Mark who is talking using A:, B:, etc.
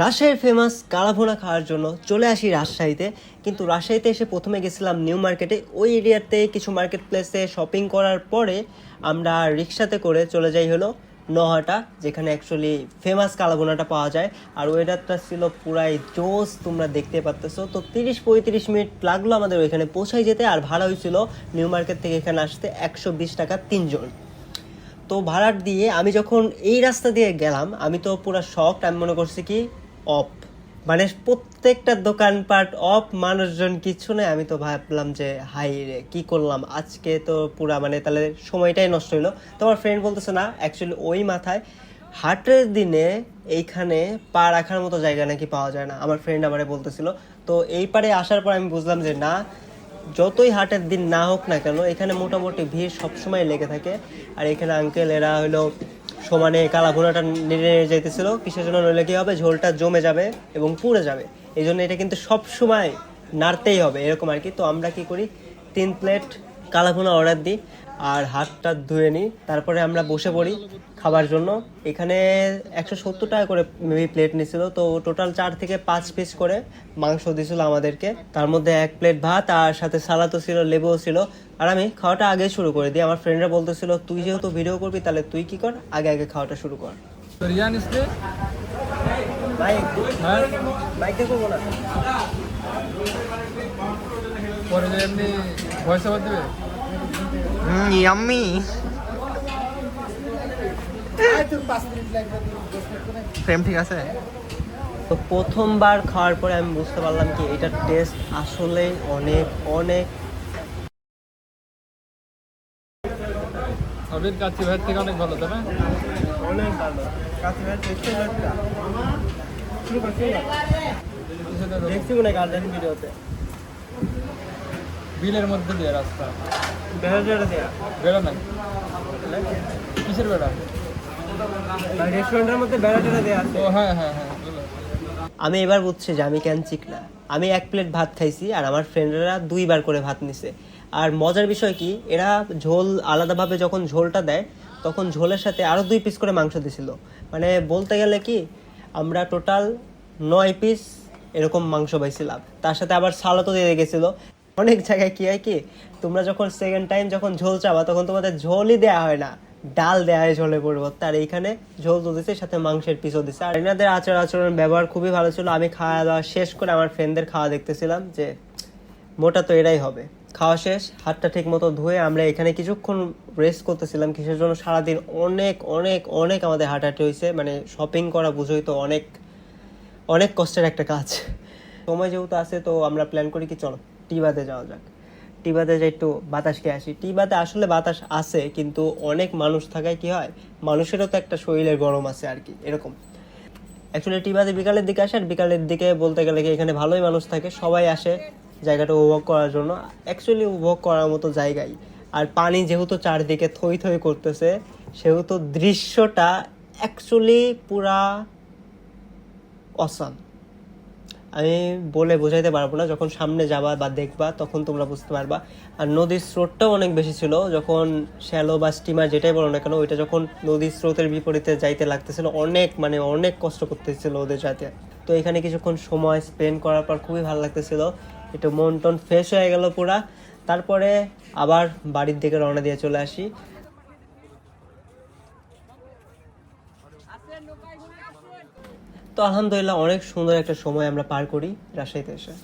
A: রাজশাহীর ফেমাস কালাভুনা খাওয়ার জন্য চলে আসি রাজশাহীতে। কিন্তু রাজশাহীতে এসে প্রথমে গেছিলাম নিউ মার্কেটে ওই এরিয়াতে কিছু মার্কেট প্লেসে শপিং করার পরে আমরা রিক্সাতে করে চলে যাই হলো নহাটা, যেখানে অ্যাকচুয়ালি ফেমাস কালাভুনাটা পাওয়া যায়। আর ওয়েদারটা ছিল পুরাই জোস তোমরা দেখতে পাচ্তেছো তো তিরিশ পঁয়ত্রিশ মিনিট লাগল আমাদের ওইখানে পৌঁছাই যেতে। আর ভাড়া হয়েছিল নিউ মার্কেট থেকে এখানে আসতে একশো বিশ টাকা তিনজন। তো ভাড়ার দিয়ে আমি যখন এই রাস্তা দিয়ে গেলাম, আমি তো পুরো শখ আমি মনে করছি কি অফ। মানে প্রত্যেকটা দোকানপাট অফ, মানুষজন কিছু নেই। আমি তো ভাবলাম যে, হাই রে, কি করলাম? আজকে তো পুরা মানে তাহলে সময়টাই নষ্ট হইল। তোমার ফ্রেন্ড বলতেছে না অ্যাকচুয়ালি ওই মাথায় হাটের দিনে এইখানে পা রাখার মতো জায়গা নাকি পাওয়া যায় না। আমার ফ্রেন্ড আমারে বলতেছিল। তো এই পারে আসার পর আমি বুঝলাম যে, না, যতই হাটের দিন না হোক না কেন, এখানে মোটামুটি ভিড় সবসময় লেগে থাকে। আর এখানে আঙ্কেল এরা হলো সমানে কালা ঘোড়াটা নেড়ে নেড়ে যাইতেছিল, কিসের জন্য নইলে কি হবে? ঝোলটা জমে যাবে এবং পুড়ে যাবে। এই জন্য এটা কিন্তু সব সময় নাড়তেই হবে, এরকম আর কি। তো আমরা কি করি? তিন প্লেট কালাভুনা অর্ডার দিই। আর হাতটা ধুয়ে নিই। তারপরে আমরা বসে পড়ি খাবার জন্য। এখানে একশো সত্তর টাকা করে মেবি প্লেট নিছিল। তো টোটাল চার থেকে পাঁচ পিস করে মাংস দিছিল আমাদেরকে। তার মধ্যে এক প্লেট ভাত আর সাথে সালাদও ছিল লেবুও ছিল। আর আমি খাওয়াটা আগে শুরু করে দিই। আমার ফ্রেন্ডরা বলতেছিল তুই যেহেতু ভিডিও করবি তাহলে তুই কি কর? আগে আগে খাওয়াটা শুরু কর।
B: হ্যাঁ? পরে এমনি ভয়েস ওভার দেবে?
C: ইয়াম্মি প্রেম ঠিক আছে?
A: তো প্রথমবার খাওয়ার পরে আমি বুঝতে পারলাম কি এটার টেস্ট আসলে অনেক অনেক।
B: সবের কাছে ভাইয়ের থেকে অনেক ভালো তবে
A: অনেক ভালো। দেখছি মনে গার্ডেন ভিডিওতে
B: বিলের মধ্যে দিয়ে রাস্তা।
A: বেড়া দেয়া?
B: বেড়া নাই। কিসের বেড়া?
A: রেস্টুরেন্টের মধ্যে বেড়া টেড়া দেয়া আছে।
B: ও হ্যাঁ হ্যাঁ হ্যাঁ
A: আমি এবার বুঝছি যে আমি কেন চিক না আমি এক প্লেট ভাত খাইছি আর আমার ফ্রেন্ডরা দুইবার করে ভাত নিছে। আর মজার বিষয় কি এরা ঝোল আলাদাভাবে যখন ঝোলটা দেয় তখন ঝোলের সাথে আরও দুই পিস করে মাংস দিছিল। মানে বলতে গেলে কি আমরা টোটাল নয় পিস এরকম মাংস পাইছিলাম। তার সাথে আবার সালাদও দিয়ে গেছিল। অনেক জায়গায় কি হয় কি, তোমরা যখন সেকেন্ড টাইম যখন ঝোল চাবা, তখন তোমাদের ঝোলই দেওয়া হয় না। ডাল দেওয়া হয় ঝোলে পরিবর্তে। আর এইখানে ঝোল তো দিচ্ছে সাথে মাংসের পিসও দিচ্ছে আর এনাদের আচার আচরণ, ব্যবহার খুবই ভালো ছিল। আমি খাওয়া দাওয়া শেষ করে আমার ফ্রেন্ডদের খাওয়া দেখতেছিলাম যে, মোটা তো এরাই হবে। খাওয়া শেষ, হাতটা ঠিক মতো ধুয়ে আমরা এখানে কিছুক্ষণ রেস্ট করতেছিলাম। কিসের জন্য? সারাদিন অনেক অনেক অনেক আমাদের হাঁটাহাঁটি হয়েছে মানে শপিং করা বুঝোই তো অনেক অনেক কষ্টের একটা কাজ। সময় যেহেতু আছে, তো আমরা প্ল্যান করি কি, চলো। টিবাতে যাওয়া যাক। টিবাতে যাই একটু বাতাস খেয়ে আসি। টিবাতে আসলে বাতাস আছে, কিন্তু অনেক মানুষ থাকায় কি হয়, মানুষেরও তো একটা শরীরের গরম আছে আর কি, এরকম। অ্যাকচুয়ালি টিবাতে বিকালের দিকে আসে, আর বিকালের দিকে বলতে গেলে কি এখানে ভালোই মানুষ থাকে, সবাই আসে জায়গাটা উপভোগ করার জন্য। অ্যাকচুয়ালি উপভোগ করার মতো জায়গাই। আর পানি যেহেতু চারদিকে থই থই করতেছে, সেহেতু দৃশ্যটা অ্যাকচুয়ালি পুরা অসাম আমি বলে বোঝাইতে পারব না, যখন সামনে যাবা বা দেখবা, তখন তোমরা বুঝতে পারবা। আর নদীর স্রোতটাও অনেক বেশি ছিল, যখন শ্যালো বা স্টিমার যেটাই বলো না কেন, ওইটা যখন নদীর স্রোতের বিপরীতে যাইতে লাগতেছিল, অনেক মানে অনেক কষ্ট করতেছিল ওদের যাতে তো এখানে কিছুক্ষণ সময় স্পেন্ড করার পর খুবই ভালো লাগতেছিল। একটু মন টন ফ্রেশ হয়ে গেল পুরা। তারপরে আবার বাড়ির দিকে রওনা দিয়ে চলে আসি। তো আলহামদুলিল্লাহ অনেক সুন্দর একটা সময় আমরা পার করি রাজশাহীতে এসে।